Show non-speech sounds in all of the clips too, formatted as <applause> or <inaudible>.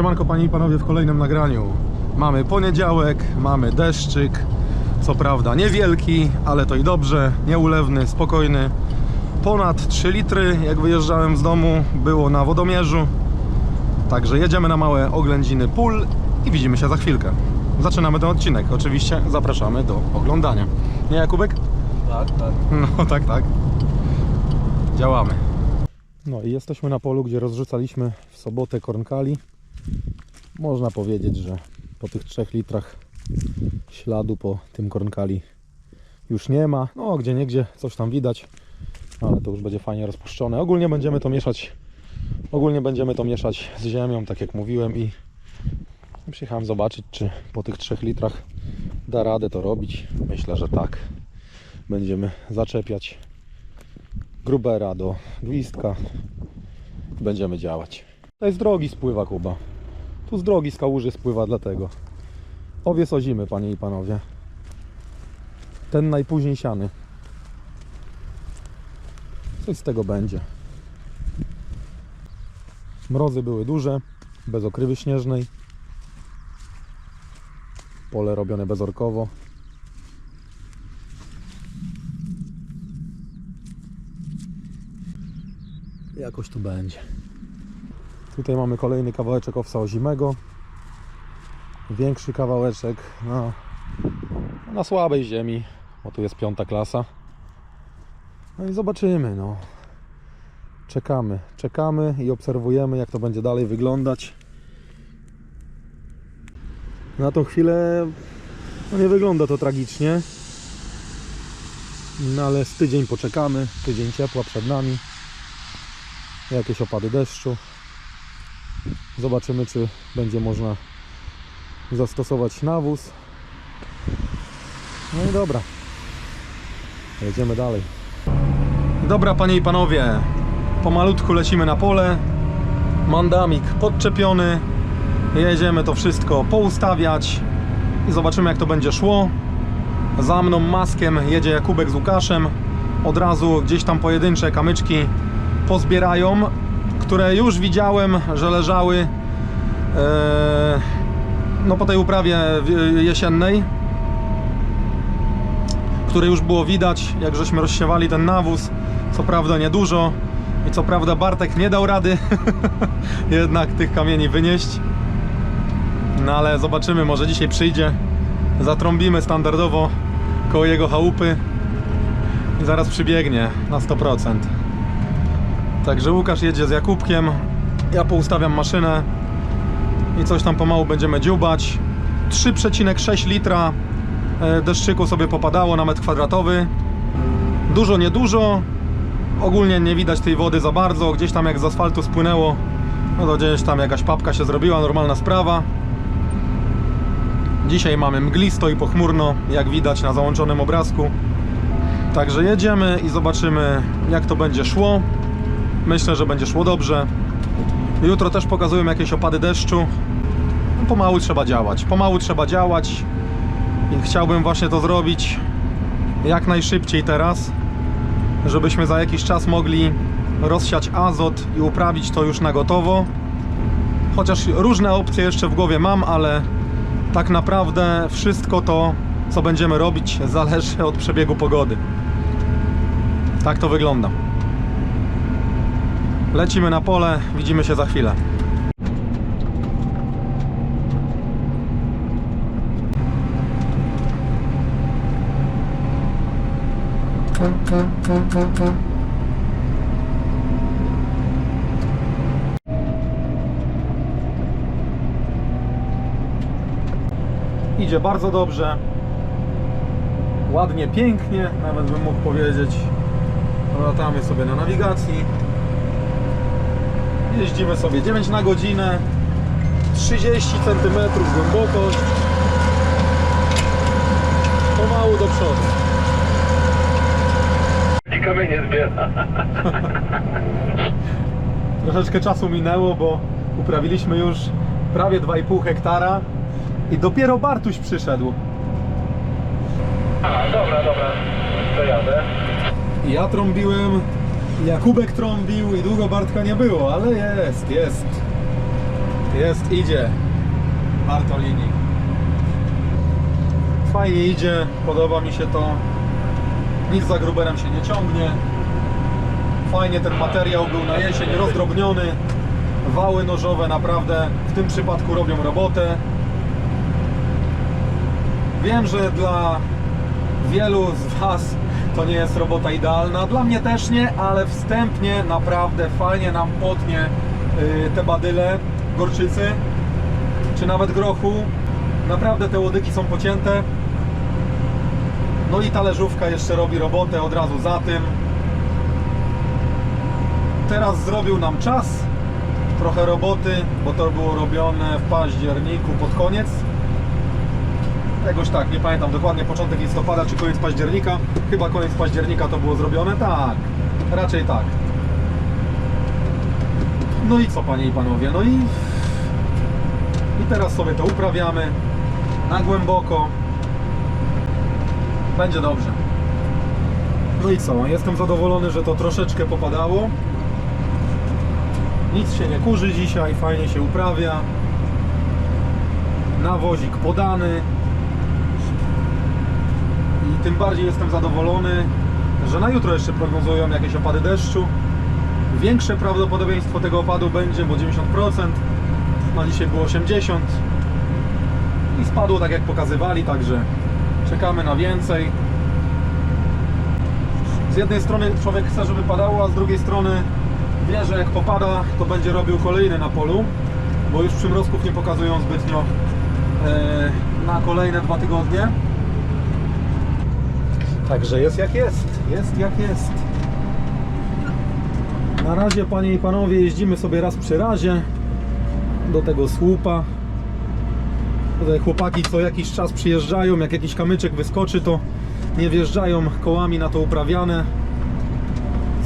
Siemanko panie i panowie w kolejnym nagraniu. Mamy poniedziałek, mamy deszczyk. Co prawda niewielki, ale to i dobrze, nieulewny, spokojny. Ponad 3 litry, jak wyjeżdżałem z domu, było na wodomierzu. Także jedziemy na małe oględziny pól i widzimy się za chwilkę. Zaczynamy ten odcinek. Oczywiście zapraszamy do oglądania. Nie Jakubek? Tak, tak. No <laughs> tak, tak. Działamy. No i jesteśmy na polu, gdzie rozrzucaliśmy w sobotę kornkali. Można powiedzieć, że po tych 3 litrach śladu po tym kornkali już nie ma. No, gdzie niegdzie coś tam widać, ale to już będzie fajnie rozpuszczone. Ogólnie będziemy to mieszać ogólnie będziemy to mieszać z ziemią, tak jak mówiłem i przyjechałem zobaczyć, czy po tych 3 litrach da radę to robić. Myślę, że tak będziemy zaczepiać grubera do gwizdka będziemy działać to z drogi spływa Kuba tu z drogi z kałuży spływa dlatego. Owies ozimy panie i panowie. Ten najpóźniej siany. Coś z tego będzie. Mrozy były duże bez okrywy śnieżnej. Pole robione bezorkowo. Jakoś tu będzie. Tutaj mamy kolejny kawałeczek owsa ozimego. Większy kawałeczek na, na słabej ziemi, bo tu jest piąta klasa. No i zobaczymy, no. Czekamy, czekamy i obserwujemy, jak to będzie dalej wyglądać. Na tą chwilę no nie wygląda to tragicznie. No ale z tydzień poczekamy, tydzień ciepła przed nami jakieś opady deszczu. Zobaczymy, czy będzie można zastosować nawóz. No i dobra. Jedziemy dalej. Dobra, panie i panowie. Pomalutku lecimy na pole. Mandamik podczepiony. Jedziemy to wszystko poustawiać i zobaczymy, jak to będzie szło. Za mną maskiem jedzie Jakubek z Łukaszem. Od razu gdzieś tam pojedyncze kamyczki pozbierają, które już widziałem, że leżały no po tej uprawie w- jesiennej, które już było widać, jak żeśmy rozsiewali ten nawóz. Co prawda niedużo i co prawda Bartek nie dał rady <laughs> jednak tych kamieni wynieść. No ale zobaczymy, może dzisiaj przyjdzie. Zatrąbimy standardowo koło jego chałupy i zaraz przybiegnie na 100%. Także Łukasz jedzie z Jakubkiem, ja poustawiam maszynę i coś tam pomału będziemy dziubać. 3,6 litra e, deszczyku sobie popadało na metr kwadratowy. Dużo, niedużo. Ogólnie nie widać tej wody za bardzo. Gdzieś tam jak z asfaltu spłynęło, no to gdzieś tam jakaś papka się zrobiła, normalna sprawa. Dzisiaj mamy mglisto i pochmurno, jak widać na załączonym obrazku. Także jedziemy i zobaczymy jak to będzie szło. Myślę, że będzie szło dobrze. Jutro też pokazują jakieś opady deszczu. No, pomału trzeba działać. Pomału trzeba działać. I chciałbym właśnie to zrobić jak najszybciej teraz, żebyśmy za jakiś czas mogli rozsiać azot i uprawić to już na gotowo. Chociaż różne opcje jeszcze w głowie mam, ale tak naprawdę wszystko to, co będziemy robić, <laughs> zależy od przebiegu pogody. Tak to wygląda. Lecimy na pole, widzimy się za chwilę. Idzie bardzo dobrze. Ładnie, pięknie, nawet bym mógł powiedzieć. Latamy sobie na nawigacji. Jeździmy sobie 9 na godzinę, 30 cm głębokość. Pomału do przodu. I kamienie zbiera. <laughs> Troszeczkę czasu minęło, bo uprawiliśmy już prawie 2,5 hektara i dopiero Bartuś przyszedł. A, dobra, dobra. To jadę. Ja trąbiłem, Jakubek trąbił i długo Bartka nie było, ale jest, jest. Jest, idzie. Bartolini. Fajnie idzie, podoba mi się to. Nic za gruberem się nie ciągnie. Fajnie ten materiał był na jesień rozdrobniony. Wały nożowe naprawdę w tym przypadku robią robotę. Wiem, że dla wielu z Was to nie jest robota idealna. Dla mnie też nie, ale wstępnie naprawdę fajnie nam potnie y, te badyle, gorczycy, czy nawet grochu. Naprawdę te łodygi są pocięte. No i talerzówka jeszcze robi robotę od razu za tym. Teraz zrobił nam czas, trochę roboty, bo to było robione w październiku pod koniec. Jakoś tak, nie pamiętam dokładnie początek listopada czy koniec października. Chyba koniec października to było zrobione. Tak, raczej tak. No i co panie i panowie, no i i teraz sobie to uprawiamy na głęboko. Będzie dobrze. No i co? Jestem zadowolony, że to troszeczkę popadało. Nic się nie kurzy dzisiaj, fajnie się uprawia. Nawozik podany. Tym bardziej jestem zadowolony, że na jutro jeszcze prognozują jakieś opady deszczu. Większe prawdopodobieństwo tego opadu będzie, bo 90%, na dzisiaj było 80% i spadło tak jak pokazywali, także czekamy na więcej. Z jednej strony człowiek chce, żeby padało, a z drugiej strony wie, że jak popada, to będzie robił kolejny na polu, bo już przymrozków nie pokazują zbytnio e, na kolejne dwa tygodnie. Także jest jak jest, jest jak jest. Na razie, panie i panowie, jeździmy sobie raz przy razie do tego słupa. Tutaj chłopaki co jakiś czas przyjeżdżają, jak jakiś kamyczek wyskoczy, to nie wjeżdżają kołami na to uprawiane.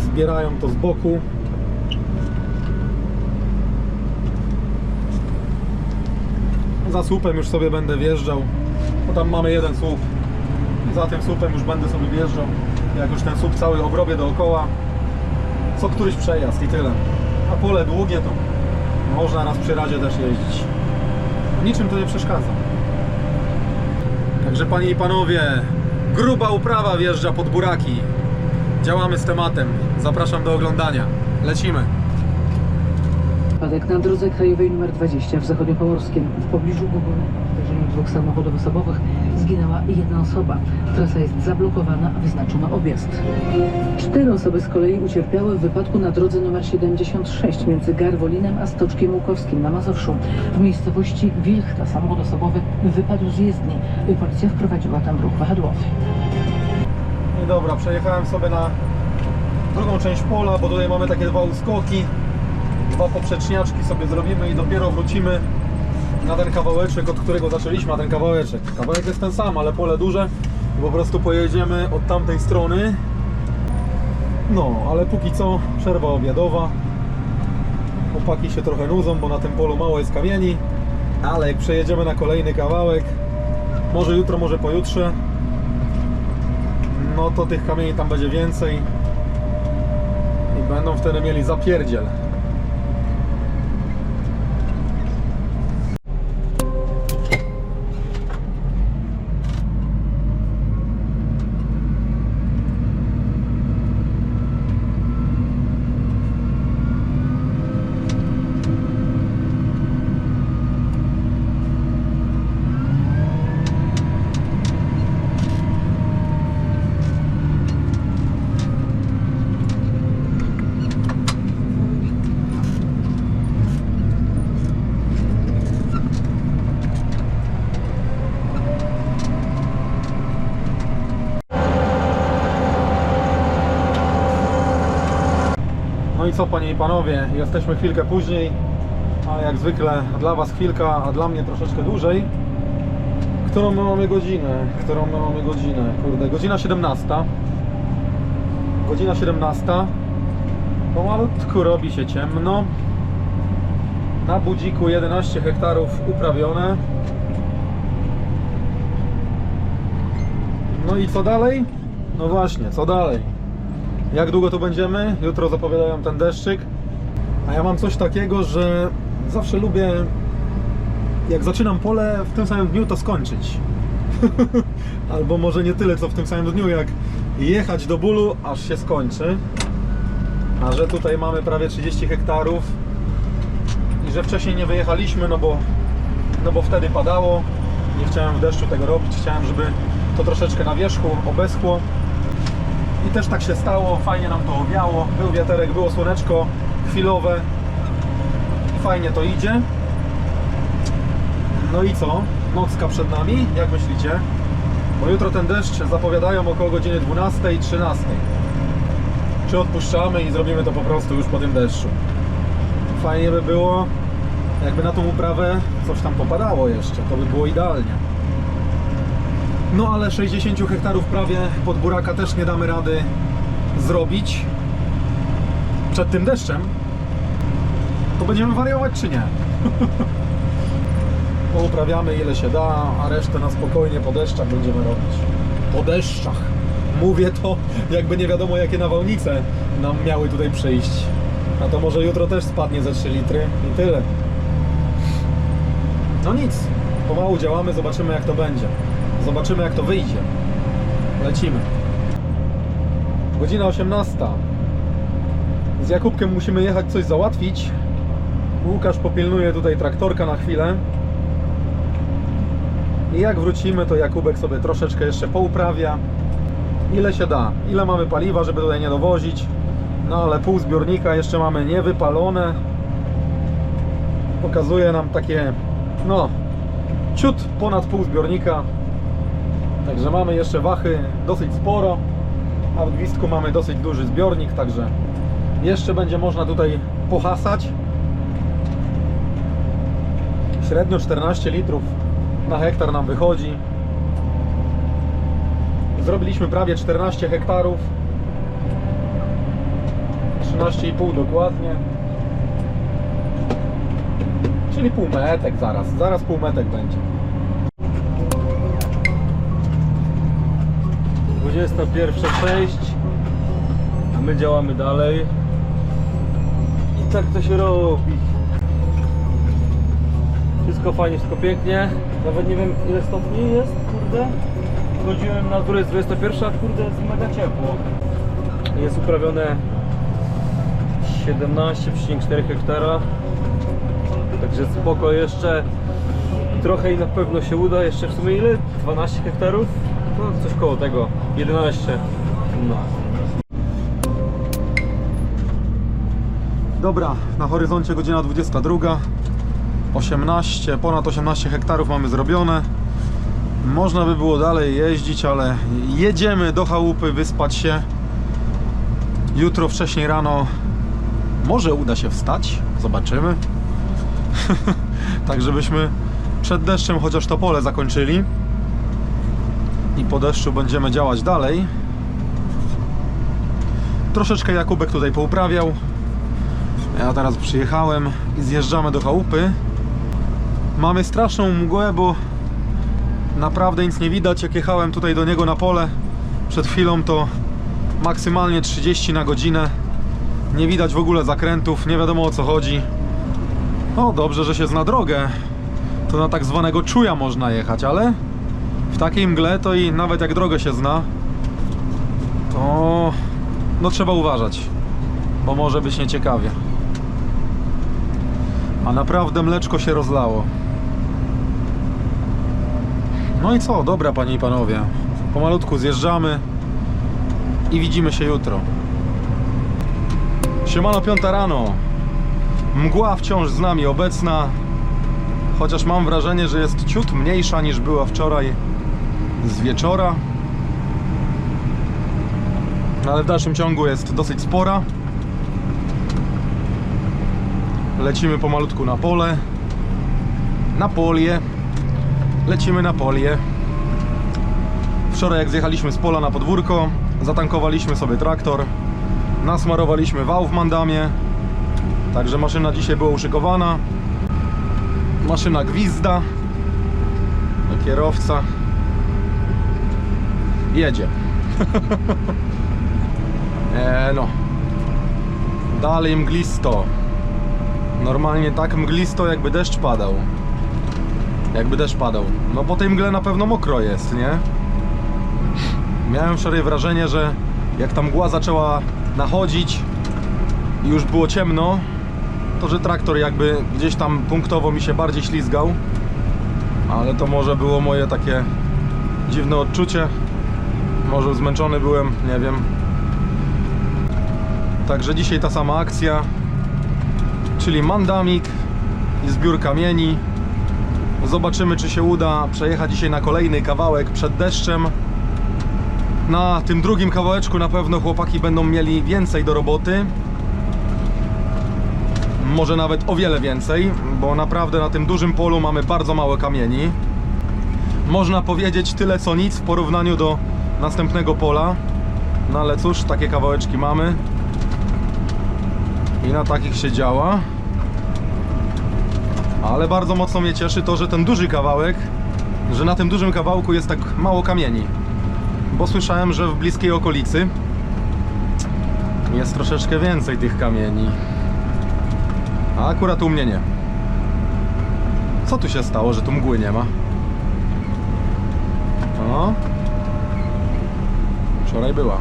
Zbierają to z boku. Za słupem już sobie będę wjeżdżał, bo tam mamy jeden słup. Za tym słupem już będę sobie wjeżdżał. Jak już ten słup cały obrobię dookoła, co któryś przejazd i tyle. A pole długie to można raz przy razie też jeździć. Niczym to nie przeszkadza. Także panie i panowie, gruba uprawa wjeżdża pod buraki. Działamy z tematem. Zapraszam do oglądania. Lecimy. Wypadek na drodze krajowej nr 20 w zachodniopomorskim w pobliżu w zdarzeniu dwóch samochodów osobowych zginęła jedna osoba. Trasa jest zablokowana, a wyznaczono objazd. Cztery osoby z kolei ucierpiały w wypadku na drodze nr 76 między Garwolinem a Stoczkiem Łukowskim na Mazowszu. W miejscowości Wilchta samochód osobowy wypadł z jezdni. Policja wprowadziła tam ruch wahadłowy. No i dobra, przejechałem sobie na drugą część pola, bo tutaj mamy takie dwa uskoki. Dwa poprzeczniaczki sobie zrobimy i dopiero wrócimy na ten kawałeczek, od którego zaczęliśmy, a ten kawałeczek. Kawałek jest ten sam, ale pole duże. Po prostu pojedziemy od tamtej strony. No, ale póki co przerwa obiadowa. Chłopaki się trochę nudzą, bo na tym polu mało jest kamieni. Ale jak przejedziemy na kolejny kawałek, może jutro, może pojutrze, no to tych kamieni tam będzie więcej i będą wtedy mieli zapierdziel. Co panie i panowie, jesteśmy chwilkę później, ale jak zwykle dla was chwilka, a dla mnie troszeczkę dłużej. Którą my mamy godzinę? Którą my mamy godzinę? Kurde, godzina 17. Godzina 17. Pomalutku robi się ciemno. Na budziku 11 hektarów uprawione. No i co dalej? No właśnie, co dalej? Jak długo tu będziemy? Jutro zapowiadają ten deszczyk. A ja mam coś takiego, że zawsze lubię jak zaczynam pole w tym samym dniu, to skończyć. <laughs> Albo może nie tyle co w tym samym dniu, jak jechać do bólu, aż się skończy. A że tutaj mamy prawie 30 hektarów i że wcześniej nie wyjechaliśmy, no bo, no bo wtedy padało. Nie chciałem w deszczu tego robić, chciałem, żeby to troszeczkę na wierzchu obeschło. I też tak się stało, fajnie nam to owiało. Był wiaterek, było słoneczko chwilowe. Fajnie to idzie. No i co? Nocka przed nami, jak myślicie? Bo jutro ten deszcz zapowiadają około godziny 12 i 13. Czy odpuszczamy i zrobimy to po prostu już po tym deszczu? Fajnie by było, jakby na tą uprawę coś tam popadało jeszcze. To by było idealnie. No ale 60 hektarów prawie pod buraka też nie damy rady zrobić przed tym deszczem. To będziemy wariować czy nie? <laughs> Pouprawiamy ile się da, a resztę na spokojnie po deszczach będziemy robić. Po deszczach. Mówię to, jakby nie wiadomo jakie nawałnice nam miały tutaj przyjść. A to może jutro też spadnie ze 3 litry i tyle. No nic, pomału działamy, zobaczymy jak to będzie. Zobaczymy jak to wyjdzie. Lecimy. Godzina 18. Z Jakubkiem musimy jechać coś załatwić. Łukasz popilnuje tutaj traktorka na chwilę. I jak wrócimy, to Jakubek sobie troszeczkę jeszcze pouprawia. Ile się da, ile mamy paliwa, żeby tutaj nie dowozić. No ale pół zbiornika jeszcze mamy niewypalone. Pokazuje nam takie, no, ciut ponad pół zbiornika. Także mamy jeszcze wachy dosyć sporo, a w gwizdku mamy dosyć duży zbiornik, także jeszcze będzie można tutaj pohasać. Średnio 14 litrów na hektar nam wychodzi. Zrobiliśmy prawie 14 hektarów. 13,5 dokładnie. Czyli półmetek zaraz. Zaraz półmetek będzie. 21.06 A my działamy dalej. I tak to się robi. Wszystko fajnie, wszystko pięknie. Nawet nie wiem ile stopni jest, kurde. Chodziłem na górę jest 21, a kurde jest mega ciepło. Jest uprawione 17,4 hektara. Także spoko jeszcze. Trochę i na pewno się uda, jeszcze w sumie ile? 12 hektarów? No coś koło tego, 11 No Dobra, na horyzoncie godzina 22. 18, ponad 18 hektarów mamy zrobione. Można by było dalej jeździć, ale jedziemy do chałupy, wyspać się. Jutro wcześniej rano może uda się wstać, zobaczymy. <laughs> tak żebyśmy przed deszczem chociaż to pole zakończyli. I po deszczu będziemy działać dalej. Troszeczkę Jakubek tutaj pouprawiał. Ja teraz przyjechałem i zjeżdżamy do chałupy. Mamy straszną mgłę, bo naprawdę nic nie widać. Jak jechałem tutaj do niego na pole przed chwilą, to maksymalnie 30 na godzinę. Nie widać w ogóle zakrętów, nie wiadomo o co chodzi. No dobrze, że się zna drogę. To na tak zwanego czuja można jechać, ale w takiej mgle to i nawet jak drogę się zna, to no trzeba uważać, bo może być nieciekawie. A naprawdę mleczko się rozlało. No i co? Dobra, panie i panowie. Pomalutku zjeżdżamy i widzimy się jutro. Siemano, piąta rano. Mgła wciąż z nami obecna. Chociaż mam wrażenie, że jest ciut mniejsza niż była wczoraj z wieczora. Ale w dalszym ciągu jest dosyć spora. Lecimy pomalutku na pole. Na polię. Lecimy na polię. Wczoraj jak zjechaliśmy z pola na podwórko, zatankowaliśmy sobie traktor. Nasmarowaliśmy wał w mandamie. Także maszyna dzisiaj była uszykowana. Maszyna gwizda. Kierowca jedzie. <laughs> e, no. Dalej mglisto. Normalnie tak mglisto, jakby deszcz padał. Jakby deszcz padał. No po tej mgle na pewno mokro jest, nie? Miałem wczoraj wrażenie, że jak ta mgła zaczęła nachodzić i już było ciemno, to że traktor jakby gdzieś tam punktowo mi się bardziej ślizgał. Ale to może było moje takie dziwne odczucie. Może zmęczony byłem, nie wiem. Także dzisiaj ta sama akcja, czyli mandamik i zbiór kamieni. Zobaczymy, czy się uda przejechać dzisiaj na kolejny kawałek przed deszczem. Na tym drugim kawałeczku na pewno chłopaki będą mieli więcej do roboty. Może nawet o wiele więcej, bo naprawdę na tym dużym polu mamy bardzo mało kamieni. Można powiedzieć tyle co nic w porównaniu do następnego pola. No ale cóż, takie kawałeczki mamy. I na takich się działa. Ale bardzo mocno mnie cieszy to, że ten duży kawałek, że na tym dużym kawałku jest tak mało kamieni. Bo słyszałem, że w bliskiej okolicy jest troszeczkę więcej tych kamieni. A akurat u mnie nie. Co tu się stało, że tu mgły nie ma? O. Wczoraj była.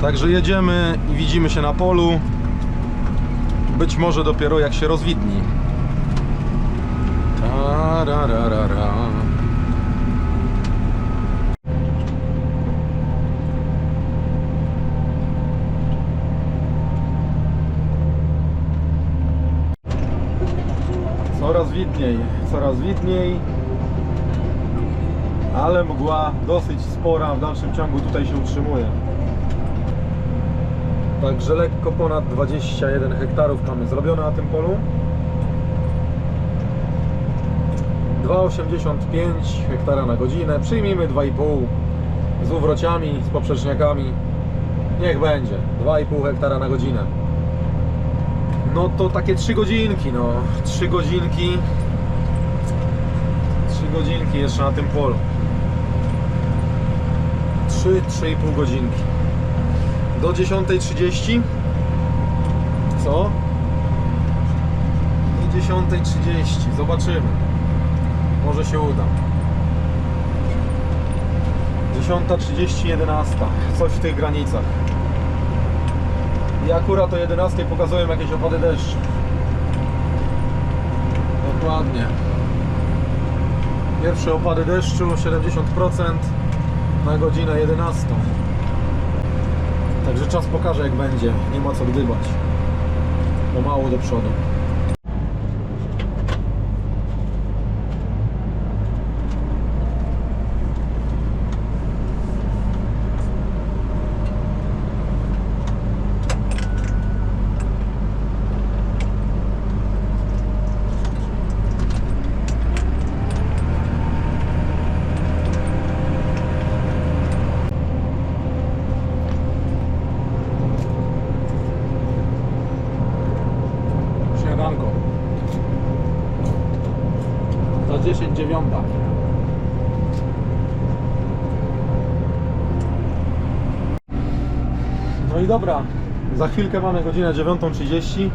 Także jedziemy i widzimy się na polu. Być może dopiero jak się rozwidni. Tarararara. Coraz widniej, coraz widniej. Ale mgła dosyć spora w dalszym ciągu tutaj się utrzymuje. Także lekko ponad 21 hektarów mamy zrobione na tym polu. 2,85 hektara na godzinę. Przyjmijmy 2,5 z uwrociami, z poprzeczniakami. Niech będzie. 2,5 hektara na godzinę. No to takie 3 godzinki, no. 3 godzinki. 3 godzinki jeszcze na tym polu. 3-3,5 godzinki. Do 10.30. Co? Do 10.30. Zobaczymy. Może się uda. 10.30, 11. Coś w tych granicach. I akurat o 11 pokazują jakieś opady deszczu. Dokładnie. Pierwsze opady deszczu 70% na godzinę 11. Także czas pokaże jak będzie. Nie ma co gdybać. Pomału do przodu. Dobra. Za chwilkę mamy godzinę 9.30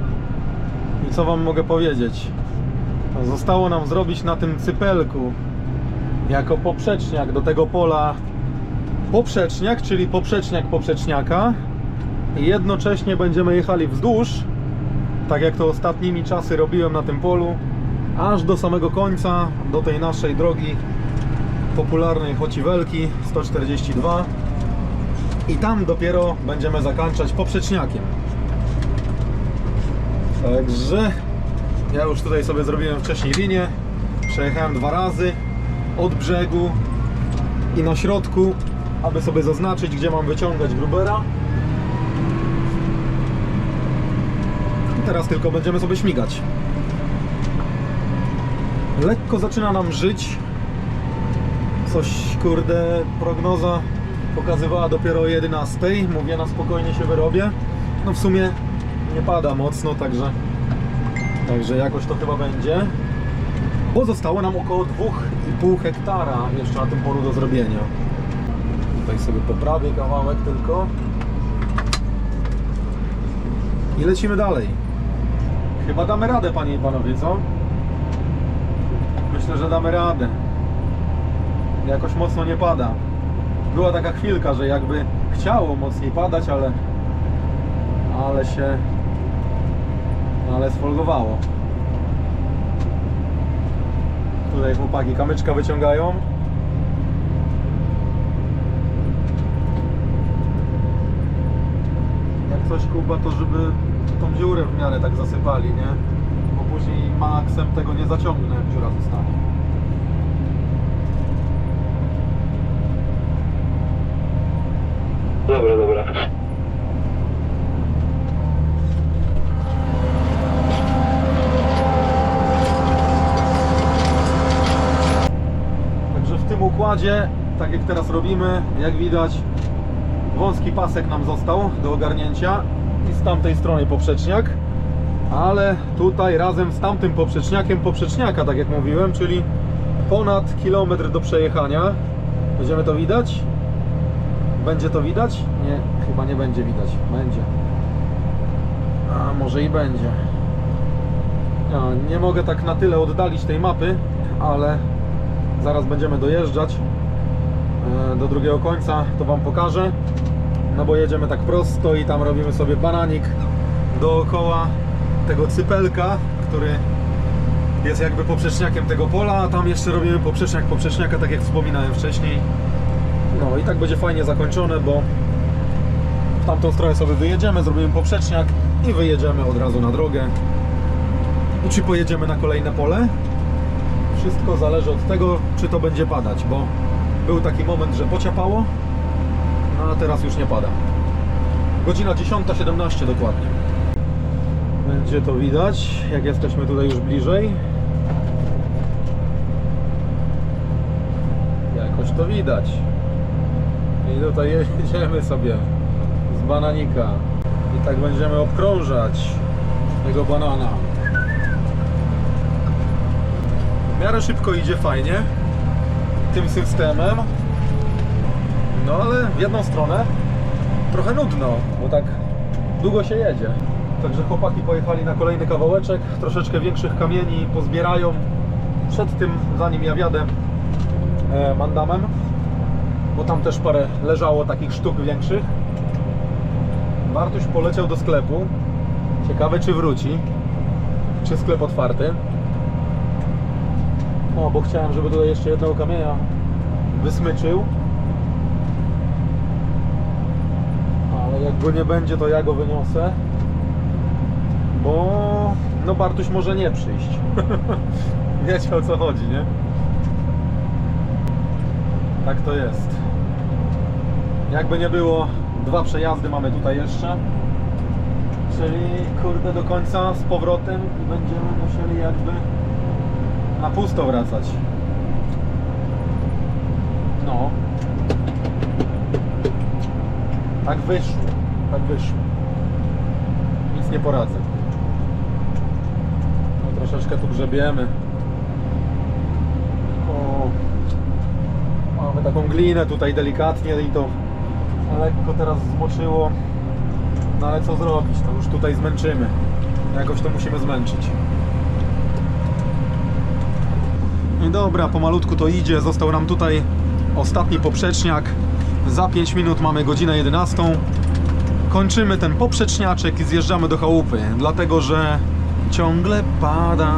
i co wam mogę powiedzieć? Zostało nam zrobić na tym cypelku jako poprzeczniak do tego pola poprzeczniak, czyli poprzeczniak poprzeczniaka i jednocześnie będziemy jechali wzdłuż tak jak to ostatnimi czasy robiłem na tym polu, aż do samego końca, do tej naszej drogi popularnej Chociwelki 142 i tam dopiero będziemy zakończać poprzeczniakiem. Także ja już tutaj sobie zrobiłem wcześniej linię, przejechałem dwa razy od brzegu i na środku, aby sobie zaznaczyć, gdzie mam wyciągać grubera. I teraz tylko będziemy sobie śmigać. Lekko zaczyna nam żyć. Coś, kurde, prognoza pokazywała dopiero o 11. Mówię, na spokojnie się wyrobię. No w sumie nie pada mocno, także także jakoś to chyba będzie. Bo zostało nam około 2,5 hektara jeszcze na tym polu do zrobienia. Tutaj sobie poprawię kawałek tylko. I lecimy dalej. Chyba damy radę, panie i panowie, co? Myślę, że damy radę. Jakoś mocno nie pada. Była taka chwilka, że jakby chciało mocniej padać, ale ale się ale sfolgowało. Tutaj chłopaki kamyczka wyciągają. Jak coś Kuba, to żeby tą dziurę w miarę tak zasypali, nie? Bo później maksem tego nie zaciągnę, jak dziura zostanie. Dobra, dobra. Także układzie, tak jak teraz robimy, jak widać, wąski pasek nam został do ogarnięcia i z tamtej strony poprzeczniak, ale tutaj razem z tamtym poprzeczniakiem poprzeczniaka, tak jak mówiłem, czyli ponad kilometr do przejechania. Będziemy to widać? Będzie to widać? Nie, chyba nie będzie widać. Będzie. A może i będzie. Nie mogę tak na tyle oddalić tej mapy, ale zaraz będziemy dojeżdżać e, do drugiego końca, to Wam pokażę. No bo jedziemy tak prosto i tam robimy sobie bananik dookoła tego cypelka, który jest jakby poprzeczniakiem tego pola, a tam jeszcze robimy poprzeczniak poprzeczniaka, tak jak wspominałem wcześniej. No i tak będzie fajnie zakończone, bo w tamtą stronę sobie wyjedziemy, zrobimy poprzeczniak i wyjedziemy od razu na drogę. I czy pojedziemy na kolejne pole? Wszystko zależy od tego, czy to będzie padać, bo był taki moment, że pociapało, no a teraz już nie pada. Godzina 10.17 dokładnie. Będzie to widać, jak jesteśmy tutaj już bliżej. Jakoś to widać. I tutaj <laughs> jedziemy sobie z bananika. I tak będziemy obkrążać tego banana. W miarę szybko idzie fajnie tym systemem. No ale w jedną stronę trochę nudno, bo tak długo się jedzie. Także chłopaki pojechali na kolejny kawałeczek, troszeczkę większych kamieni pozbierają przed tym, zanim ja wjadę e, mandamem, bo tam też parę leżało takich sztuk większych. Bartuś poleciał do sklepu. Ciekawe czy wróci. Czy sklep otwarty. O, bo chciałem, żeby tutaj jeszcze jednego kamienia wysmyczył. Ale jak go nie będzie, to ja go wyniosę. Bo no Bartuś może nie przyjść. <laughs> Wiecie o co chodzi, nie? Tak to jest. Jakby nie było, dwa przejazdy mamy tutaj jeszcze. Czyli kurde do końca z powrotem będziemy musieli jakby na pusto wracać. No. Tak wyszło. Tak wyszło. Nic nie poradzę. No troszeczkę tu grzebiemy. O. Mamy taką glinę tutaj delikatnie i to lekko teraz zmoczyło. No ale co zrobić? No już tutaj zmęczymy. Jakoś to musimy zmęczyć. Dobra, pomalutku to idzie. Został nam tutaj ostatni poprzeczniak. Za 5 minut mamy godzinę 11. Kończymy ten poprzeczniaczek i zjeżdżamy do chałupy, dlatego że ciągle pada.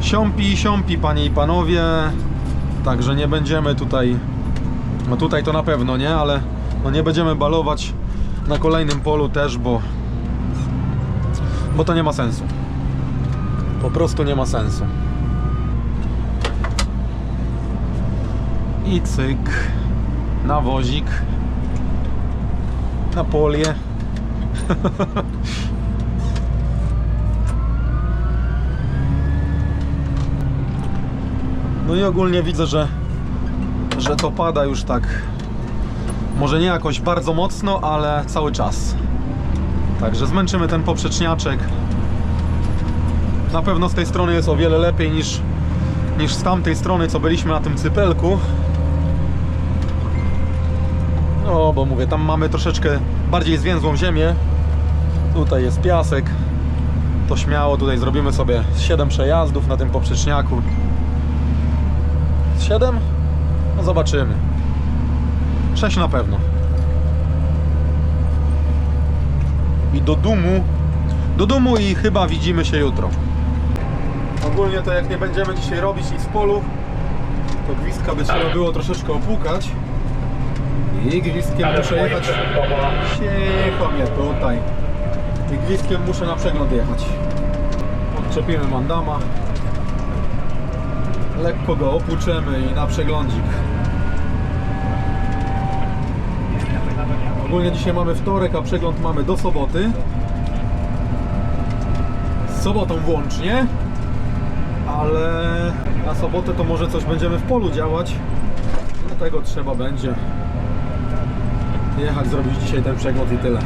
Siąpi, siąpi, panie i panowie. Także nie będziemy tutaj, no tutaj to na pewno nie, ale no nie będziemy balować na kolejnym polu też, bo, bo to nie ma sensu. Po prostu nie ma sensu. I cyk na wozik na polię. <laughs> No i ogólnie widzę, że że to pada już tak może nie jakoś bardzo mocno, ale cały czas. Także zmęczymy ten poprzeczniaczek. Na pewno z tej strony jest o wiele lepiej niż, niż z tamtej strony, co byliśmy na tym cypelku. No, bo mówię, tam mamy troszeczkę bardziej zwięzłą ziemię. Tutaj jest piasek. to śmiało tutaj zrobimy sobie 7 przejazdów na tym poprzeczniaku. 7? No zobaczymy. 6 na pewno. I do dumu. Do dumu i chyba widzimy się jutro. Ogólnie to jak nie będziemy dzisiaj robić nic w polu, to gwizdka by trzeba było troszeczkę opłukać. I gwizdkiem muszę jechać. Cicho mnie tutaj. I gwizdkiem muszę na przegląd jechać. Odczepimy mandama. Lekko go opłuczemy i na przeglądzik. Ogólnie dzisiaj mamy wtorek, a przegląd mamy do soboty. Z sobotą włącznie. Ale na sobotę to może coś będziemy w polu działać. Dlatego trzeba będzie jechać, zrobić dzisiaj ten przegląd i tyle.